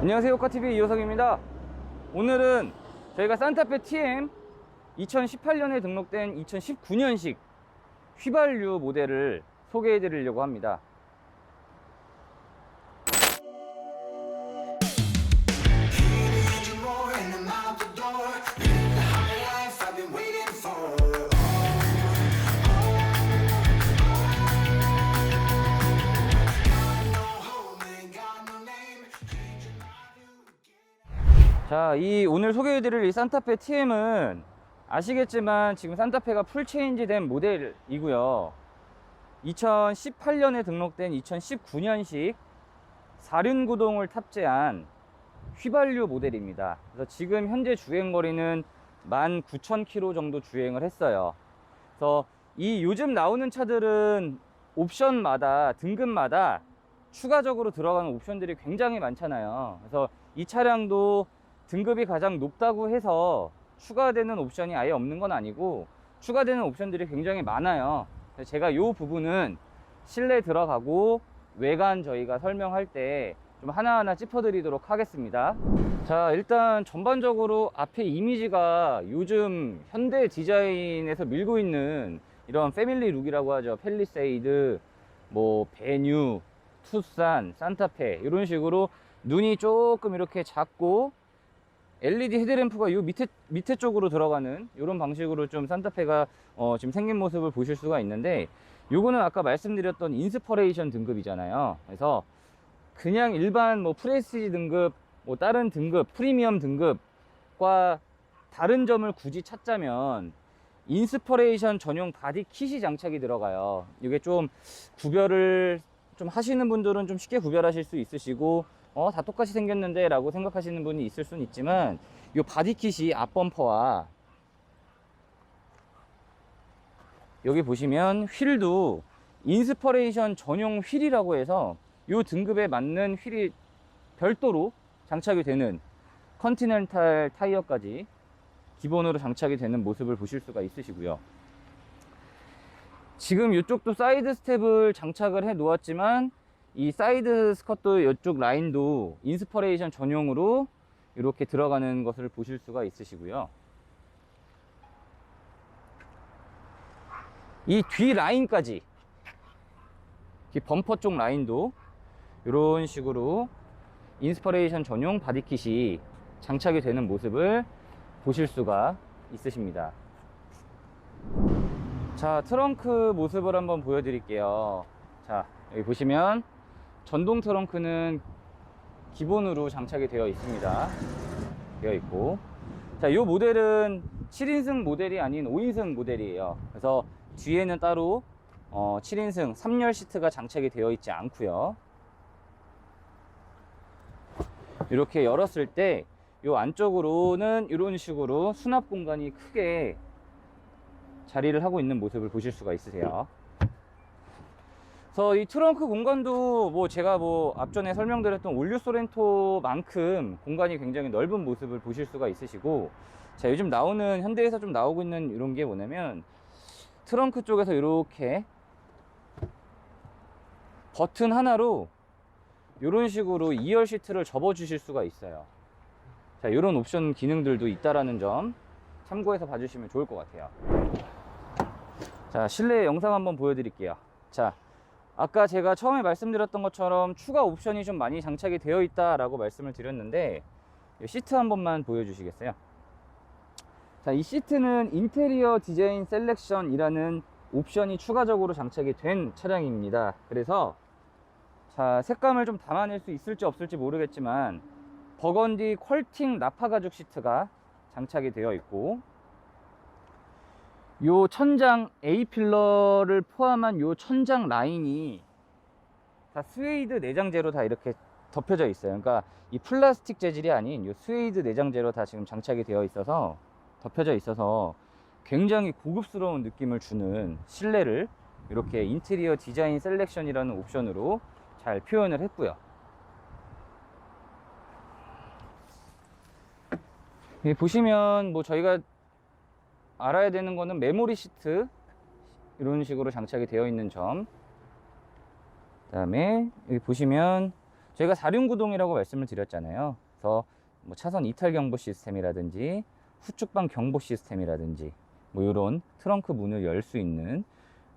안녕하세요 호카TV 이호석입니다. 오늘은 저희가 산타페 TM 2018년에 등록된 2019년식 휘발유 모델을 소개해 드리려고 합니다 자, 이 오늘 소개해 드릴 이 산타페 TM은 아시겠지만 지금 산타페가 풀 체인지 된 모델이고요. 2018년에 등록된 2019년식 사륜구동을 탑재한 휘발유 모델입니다. 그래서 지금 현재 주행 거리는 19,000km 정도 주행을 했어요. 그래서 이 요즘 나오는 차들은 옵션마다 등급마다 추가적으로 들어가는 옵션들이 굉장히 많잖아요. 그래서 이 차량도 등급이 가장 높다고 해서 추가되는 옵션이 아예 없는 건 아니고 추가되는 옵션들이 굉장히 많아요. 제가 이 부분은 실내 들어가고 외관 저희가 설명할 때 좀 하나하나 짚어 드리도록 하겠습니다. 자, 일단 전반적으로 앞에 이미지가 요즘 현대 디자인에서 밀고 있는 이런 패밀리 룩이라고 하죠. 펠리세이드, 뭐 베뉴, 투싼, 산타페 이런 식으로 눈이 조금 이렇게 작고 LED 헤드램프가 요 밑에 밑에 쪽으로 들어가는 이런 방식으로 좀 산타페가 어, 지금 생긴 모습을 보실 수가 있는데 요거는 아까 말씀드렸던 인스퍼레이션 등급이잖아요. 그래서 그냥 일반 뭐 프레스티지 등급, 뭐 다른 등급, 프리미엄 등급과 다른 점을 굳이 찾자면 인스퍼레이션 전용 바디 킷이 장착이 들어가요. 이게 좀 구별을 좀 하시는 분들은 좀 쉽게 구별하실 수 있으시고 어 다 똑같이 생겼는데 라고 생각하시는 분이 있을 수는 있지만 이 바디 킷이 앞범퍼와 여기 보시면 휠도 인스퍼레이션 전용 휠이라고 해서 이 등급에 맞는 휠이 별도로 장착이 되는 컨티넨탈 타이어까지 기본으로 장착이 되는 모습을 보실 수가 있으시고요. 지금 이쪽도 사이드 스텝을 장착을 해 놓았지만 이 사이드 스커트 이쪽 라인도 인스퍼레이션 전용으로 이렇게 들어가는 것을 보실 수가 있으시고요. 이 뒤 라인까지 이 범퍼 쪽 라인도 이런 식으로 인스퍼레이션 전용 바디킷이 장착이 되는 모습을 보실 수가 있으십니다. 자, 트렁크 모습을 한번 보여드릴게요. 자, 여기 보시면 전동 트렁크는 기본으로 장착이 되어 있습니다. 되어 있고. 자, 이 모델은 7인승 모델이 아닌 5인승 모델이에요. 그래서 뒤에는 따로 어, 7인승 3열 시트가 장착이 되어 있지 않고요. 이렇게 열었을 때 이 안쪽으로는 이런 식으로 수납 공간이 크게 자리를 하고 있는 모습을 보실 수가 있으세요. 그래서 이 트렁크 공간도 뭐 제가 뭐 앞전에 설명드렸던 올류 소렌토만큼 공간이 굉장히 넓은 모습을 보실 수가 있으시고 자 요즘 나오는 현대에서 좀 나오고 있는 이런 게 뭐냐면 트렁크 쪽에서 이렇게 버튼 하나로 이런 식으로 2열 시트를 접어 주실 수가 있어요. 자 이런 옵션 기능들도 있다라는 점 참고해서 봐주시면 좋을 것 같아요. 자 실내 영상 한번 보여드릴게요. 자 아까 제가 처음에 말씀드렸던 것처럼 추가 옵션이 좀 많이 장착이 되어 있다 라고 말씀을 드렸는데 이 시트 한 번만 보여주시겠어요? 자 이 시트는 인테리어 디자인 셀렉션이라는 옵션이 추가적으로 장착이 된 차량입니다. 그래서 자 색감을 좀 담아낼 수 있을지 없을지 모르겠지만 버건디 퀄팅 나파 가죽 시트가 장착이 되어 있고 요 천장 A 필러를 포함한 요 천장 라인이 다 스웨이드 내장재로 다 이렇게 덮여져 있어요. 그러니까 이 플라스틱 재질이 아닌 요 스웨이드 내장재로 다 지금 장착이 되어 있어서 덮여져 있어서 굉장히 고급스러운 느낌을 주는 실내를 이렇게 인테리어 디자인 셀렉션이라는 옵션으로 잘 표현을 했고요. 여기 보시면 뭐 저희가 알아야 되는 거는 메모리 시트 이런 식으로 장착이 되어 있는 점. 그 다음에 여기 보시면 저희가 사륜구동이라고 말씀을 드렸잖아요. 그래서 뭐 차선 이탈 경보 시스템이라든지 후측방 경보 시스템이라든지 뭐 이런 트렁크 문을 열 수 있는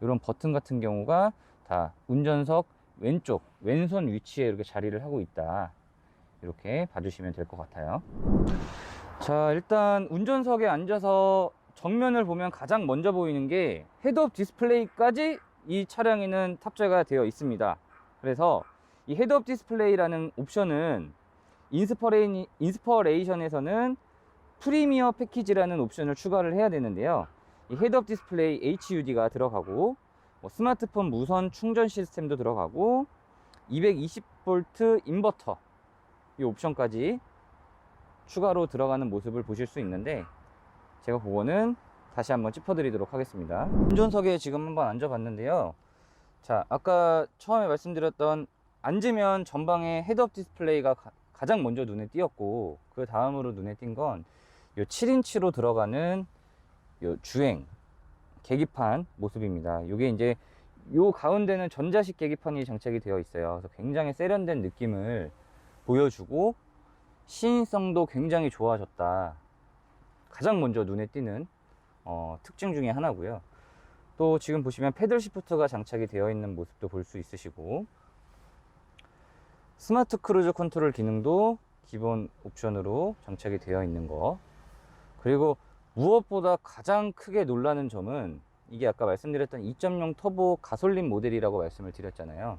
이런 버튼 같은 경우가 다 운전석 왼쪽 왼손 위치에 이렇게 자리를 하고 있다. 이렇게 봐주시면 될 것 같아요. 자, 일단 운전석에 앉아서 정면을 보면 가장 먼저 보이는 게 헤드업 디스플레이까지 이 차량에는 탑재가 되어 있습니다. 그래서 이 헤드업 디스플레이라는 옵션은 인스퍼레이, 인스퍼레이션에서는 프리미어 패키지라는 옵션을 추가를 해야 되는데요. 이 헤드업 디스플레이 HUD가 들어가고 뭐 스마트폰 무선 충전 시스템도 들어가고 220V 인버터 이 옵션까지 추가로 들어가는 모습을 보실 수 있는데 제가 그거는 다시 한번 짚어드리도록 하겠습니다. 운전석에 지금 한번 앉아봤는데요. 자, 아까 처음에 말씀드렸던 앉으면 전방에 헤드업 디스플레이가 가, 장 먼저 눈에 띄었고 그 다음으로 눈에 띈건요 7인치로 들어가는 요 주행 계기판 모습입니다. 이게 이제 요 가운데는 전자식 계기판이 장착이 되어 있어요. 그래서 굉장히 세련된 느낌을 보여주고 시인성도 굉장히 좋아졌다. 가장 먼저 눈에 띄는 어, 특징 중에 하나고요. 또 지금 보시면 패들 시프트가 장착이 되어 있는 모습도 볼 수 있으시고 스마트 크루즈 컨트롤 기능도 기본 옵션으로 장착이 되어 있는 거 그리고 무엇보다 가장 크게 놀라는 점은 이게 아까 말씀드렸던 2.0 터보 가솔린 모델이라고 말씀을 드렸잖아요.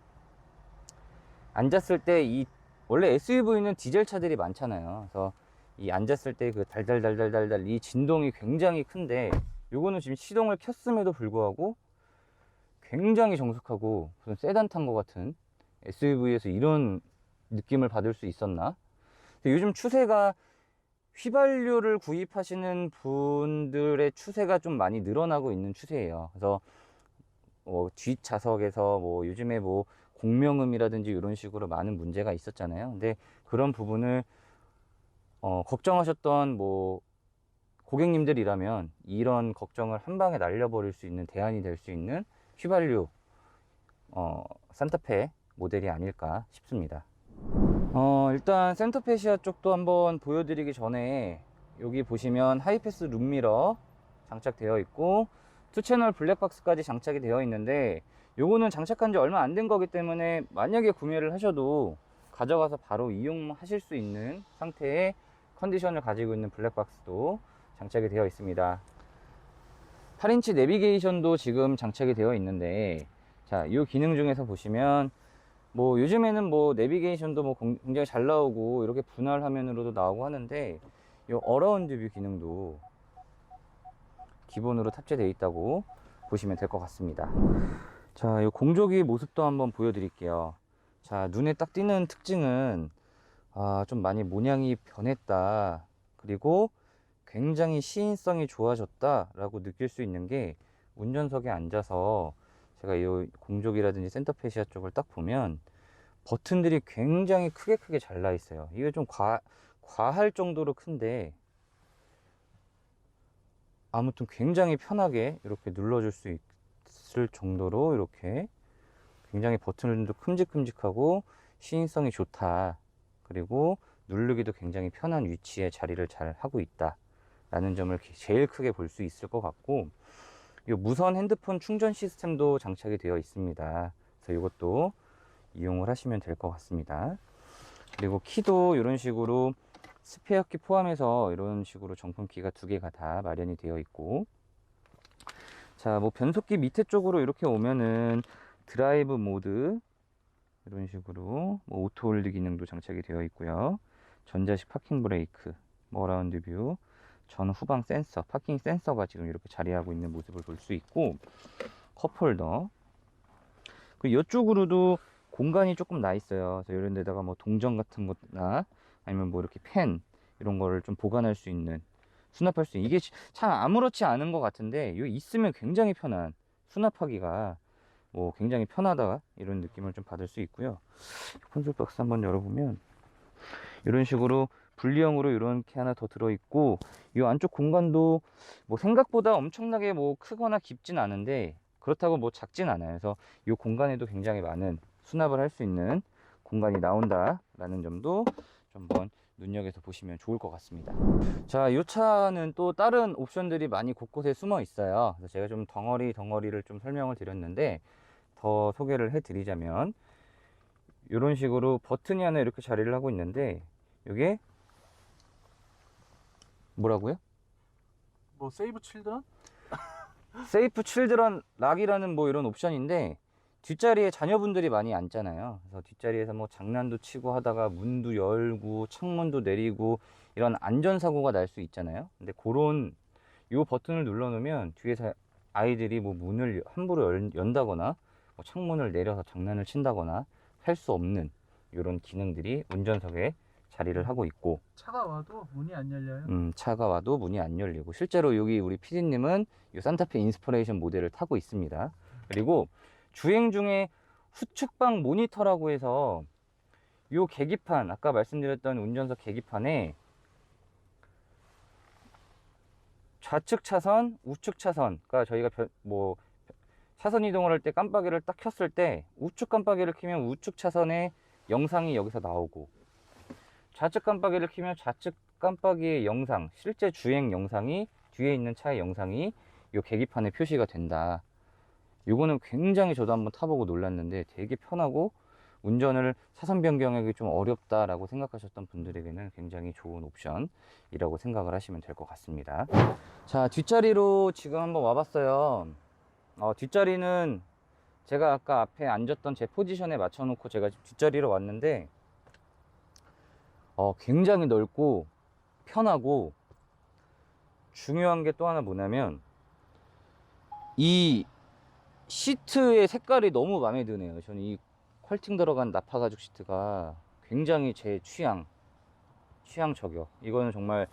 앉았을 때 이 원래 SUV는 디젤 차들이 많잖아요. 그래서 이 앉았을 때 그 달달달달달달 이 진동이 굉장히 큰데 요거는 지금 시동을 켰음에도 불구하고 굉장히 정숙하고 무슨 세단 탄 것 같은 SUV에서 이런 느낌을 받을 수 있었나? 요즘 추세가 휘발유를 구입하시는 분들의 추세가 좀 많이 늘어나고 있는 추세예요. 그래서 뭐 뒷좌석에서 뭐 요즘에 뭐 공명음이라든지 이런 식으로 많은 문제가 있었잖아요. 근데 그런 부분을 어, 걱정하셨던 뭐 고객님들이라면 이런 걱정을 한 방에 날려버릴 수 있는 대안이 될 수 있는 휘발유 어, 산타페 모델이 아닐까 싶습니다. 어, 일단 센터페시아 쪽도 한번 보여드리기 전에 여기 보시면 하이패스 룸미러 장착되어 있고 투 채널 블랙박스까지 장착이 되어 있는데 요거는 장착한 지 얼마 안 된 거기 때문에 만약에 구매를 하셔도 가져가서 바로 이용하실 수 있는 상태의 컨디션을 가지고 있는 블랙박스도 장착이 되어 있습니다 8인치 내비게이션도 지금 장착이 되어 있는데 자, 이 기능 중에서 보시면 뭐 요즘에는 뭐 내비게이션도 뭐 공- 굉장히 잘 나오고 이렇게 분할 화면으로도 나오고 하는데 이 어라운드 뷰 기능도 기본으로 탑재되어 있다고 보시면 될 것 같습니다. 자, 이 공조기 모습도 한번 보여드릴게요. 자, 눈에 딱 띄는 특징은 아, 좀 많이 모양이 변했다. 그리고 굉장히 시인성이 좋아졌다라고 느낄 수 있는 게 운전석에 앉아서 제가 이 공조기라든지 센터페시아 쪽을 딱 보면 버튼들이 굉장히 크게 크게 잘나 있어요. 이게 좀 과, 과할 정도로 큰데 아무튼 굉장히 편하게 이렇게 눌러줄 수 있을 정도로 이렇게 굉장히 버튼들도 큼직큼직하고 시인성이 좋다. 그리고 누르기도 굉장히 편한 위치에 자리를 잘 하고 있다. 라는 점을 제일 크게 볼 수 있을 것 같고 이 무선 핸드폰 충전 시스템도 장착이 되어 있습니다. 그래서 이것도 이용을 하시면 될 것 같습니다. 그리고 키도 이런 식으로 스페어 키 포함해서 이런 식으로 정품 키가 두 개가 다 마련이 되어 있고 자, 뭐 변속기 밑에 쪽으로 이렇게 오면은 드라이브 모드 이런 식으로 뭐 오토 홀드 기능도 장착이 되어 있고요. 전자식 파킹 브레이크, 뭐 어라운드 뷰, 전 후방 센서, 파킹 센서가 지금 이렇게 자리하고 있는 모습을 볼 수 있고 컵홀더 그 이쪽으로도 공간이 조금 나 있어요. 그래서 이런 데다가 뭐 동전 같은 거나 아니면 뭐 이렇게 펜 이런 거를 좀 보관할 수 있는 수납할 수 있는 이게 참 아무렇지 않은 것 같은데 이거 있으면 굉장히 편한 수납하기가 뭐 굉장히 편하다 이런 느낌을 좀 받을 수 있고요. 콘솔 박스 한번 열어보면 이런 식으로 분리형으로 이렇게 하나 더 들어있고 이 안쪽 공간도 뭐 생각보다 엄청나게 뭐 크거나 깊진 않은데 그렇다고 뭐 작진 않아요. 그래서 이 공간에도 굉장히 많은 수납을 할 수 있는 공간이 나온다 라는 점도 좀 한번 눈여겨서 보시면 좋을 것 같습니다. 자, 이 차는 또 다른 옵션들이 많이 곳곳에 숨어 있어요. 그래서 제가 좀 덩어리 덩어리를 좀 설명을 드렸는데 더 소개를 해드리자면 이런 식으로 버튼이 하나 이렇게 자리를 하고 있는데 이게 뭐라고요? 뭐 세이브 칠드런? 세이프 칠드런 락이라는 뭐 이런 옵션인데 뒷자리에 자녀분들이 많이 앉잖아요. 그래서 뒷자리에서 뭐 장난도 치고 하다가 문도 열고 창문도 내리고 이런 안전사고가 날 수 있잖아요. 근데 그런 요 버튼을 눌러 놓으면 뒤에서 아이들이 뭐 문을 함부로 열- 연다거나 뭐 창문을 내려서 장난을 친다거나 할 수 없는 이런 기능들이 운전석에 자리를 하고 있고 차가 와도 문이 안 열려요. 음, 차가 와도 문이 안 열리고 실제로 여기 우리 PD님은 이 산타페 인스퍼레이션 모델을 타고 있습니다. 그리고 주행 중에 후측방 모니터라고 해서 요 계기판 아까 말씀드렸던 운전석 계기판에 좌측 차선, 우측 차선, 그러니까 저희가 벼- 뭐 차선 이동을 할 때 깜빡이를 딱 켰을 때 우측 깜빡이를 켜면 우측 차선의 영상이 여기서 나오고 좌측 깜빡이를 켜면 좌측 깜빡이의 영상, 실제 주행 영상이 뒤에 있는 차의 영상이 이 계기판에 표시가 된다. 이거는 굉장히 저도 한번 타보고 놀랐는데 되게 편하고 운전을 차선 변경하기 좀 어렵다라고 생각하셨던 분들에게는 굉장히 좋은 옵션이라고 생각을 하시면 될 것 같습니다. 자, 뒷자리로 지금 한번 와봤어요. 어, 뒷자리는 제가 아까 앞에 앉았던 제 포지션에 맞춰놓고 제가 뒷자리로 왔는데 어, 굉장히 넓고 편하고 중요한 게 또 하나 뭐냐면 이 시트의 색깔이 너무 마음에 드네요. 저는 이 퀄팅 들어간 나파 가죽 시트가 굉장히 제 취향, 취향 저격. 이거는 정말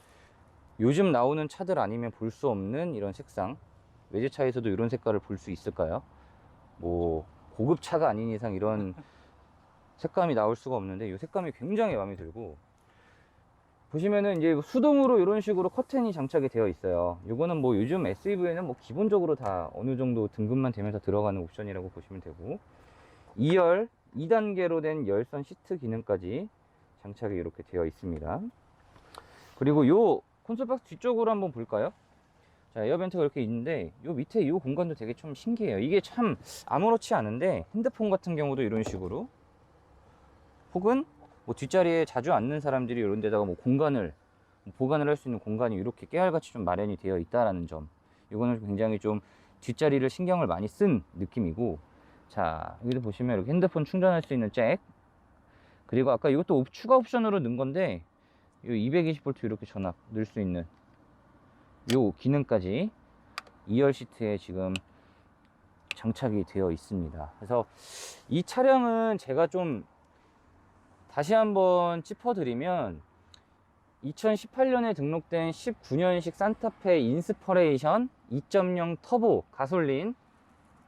요즘 나오는 차들 아니면 볼 수 없는 이런 색상. 외제차에서도 이런 색깔을 볼 수 있을까요? 뭐 고급 차가 아닌 이상 이런 색감이 나올 수가 없는데 이 색감이 굉장히 마음에 들고 보시면은 이제 수동으로 이런 식으로 커튼이 장착이 되어 있어요. 이거는 뭐 요즘 SUV에는 뭐 기본적으로 다 어느 정도 등급만 되면서 들어가는 옵션이라고 보시면 되고 2열 2단계로 된 열선 시트 기능까지 장착이 이렇게 되어 있습니다. 그리고 요 콘솔 박스 뒤쪽으로 한번 볼까요? 자, 에어벤트가 이렇게 있는데 요 밑에 이 공간도 되게 좀 신기해요. 이게 참 아무렇지 않은데 핸드폰 같은 경우도 이런 식으로 혹은 뭐 뒷자리에 자주 앉는 사람들이 이런 데다가 뭐 공간을 뭐 보관을 할 수 있는 공간이 이렇게 깨알같이 좀 마련이 되어 있다라는 점. 이거는 굉장히 좀 뒷자리를 신경을 많이 쓴 느낌이고 자 여기도 보시면 이렇게 핸드폰 충전할 수 있는 잭 그리고 아까 이것도 옵- 추가 옵션으로 넣은 건데 이 220V 이렇게 전압 넣을 수 있는 요 기능까지 2열 시트에 지금 장착이 되어 있습니다. 그래서 이 차량은 제가 좀 다시 한번 짚어드리면 2018년에 등록된 19년식 산타페 인스퍼레이션 2.0 터보 가솔린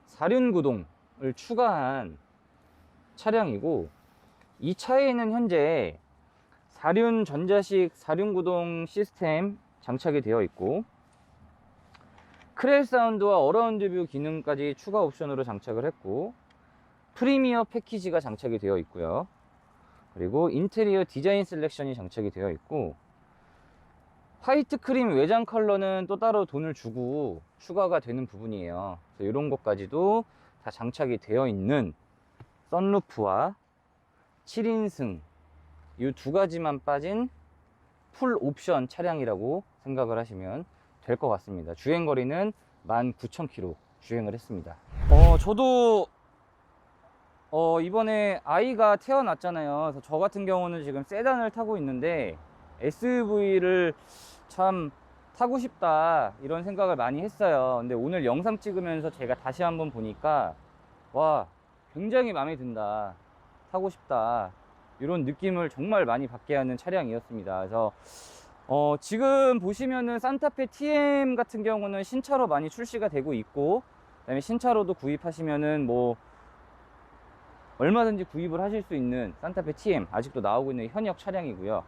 4륜 구동을 추가한 차량이고 이 차에는 현재 4륜 전자식 4륜 구동 시스템 장착이 되어 있고 크렐 사운드와 어라운드 뷰 기능까지 추가 옵션으로 장착을 했고 프리미어 패키지가 장착이 되어 있고요. 그리고 인테리어 디자인 셀렉션이 장착이 되어 있고 화이트 크림 외장 컬러는 또 따로 돈을 주고 추가가 되는 부분이에요. 이런 것까지도 다 장착이 되어 있는 썬루프와 7인승 이 두 가지만 빠진 풀 옵션 차량이라고 생각을 하시면 될 것 같습니다. 주행 거리는 19,000km 주행을 했습니다. 어, 저도 어, 이번에 아이가 태어났잖아요. 그래서 저 같은 경우는 지금 세단을 타고 있는데 SUV를 참 타고 싶다 이런 생각을 많이 했어요. 근데 오늘 영상 찍으면서 제가 다시 한번 보니까 와 굉장히 마음에 든다. 타고 싶다. 이런 느낌을 정말 많이 받게 하는 차량이었습니다. 그래서 어, 지금 보시면은 산타페 TM 같은 경우는 신차로 많이 출시가 되고 있고 그다음에 신차로도 구입하시면은 뭐 얼마든지 구입을 하실 수 있는 산타페 TM 아직도 나오고 있는 현역 차량이고요.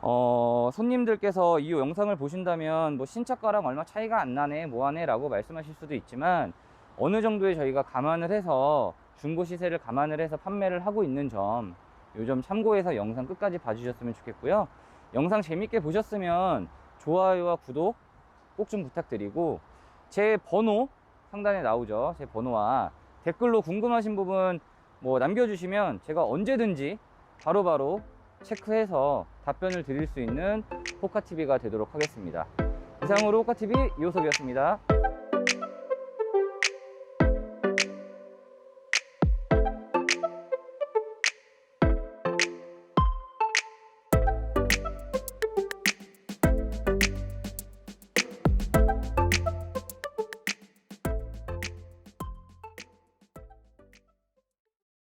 어, 손님들께서 이 영상을 보신다면 뭐 신차가랑 얼마 차이가 안 나네, 뭐하네 라고 말씀하실 수도 있지만 어느 정도의 저희가 감안을 해서 중고 시세를 감안을 해서 판매를 하고 있는 점, 요점 참고해서 영상 끝까지 봐주셨으면 좋겠고요. 영상 재밌게 보셨으면 좋아요와 구독 꼭 좀 부탁드리고 제 번호 상단에 나오죠. 제 번호와 댓글로 궁금하신 부분 뭐 남겨주시면 제가 언제든지 바로바로 체크해서 답변을 드릴 수 있는 호카TV가 되도록 하겠습니다. 이상으로 호카TV 이호섭이었습니다.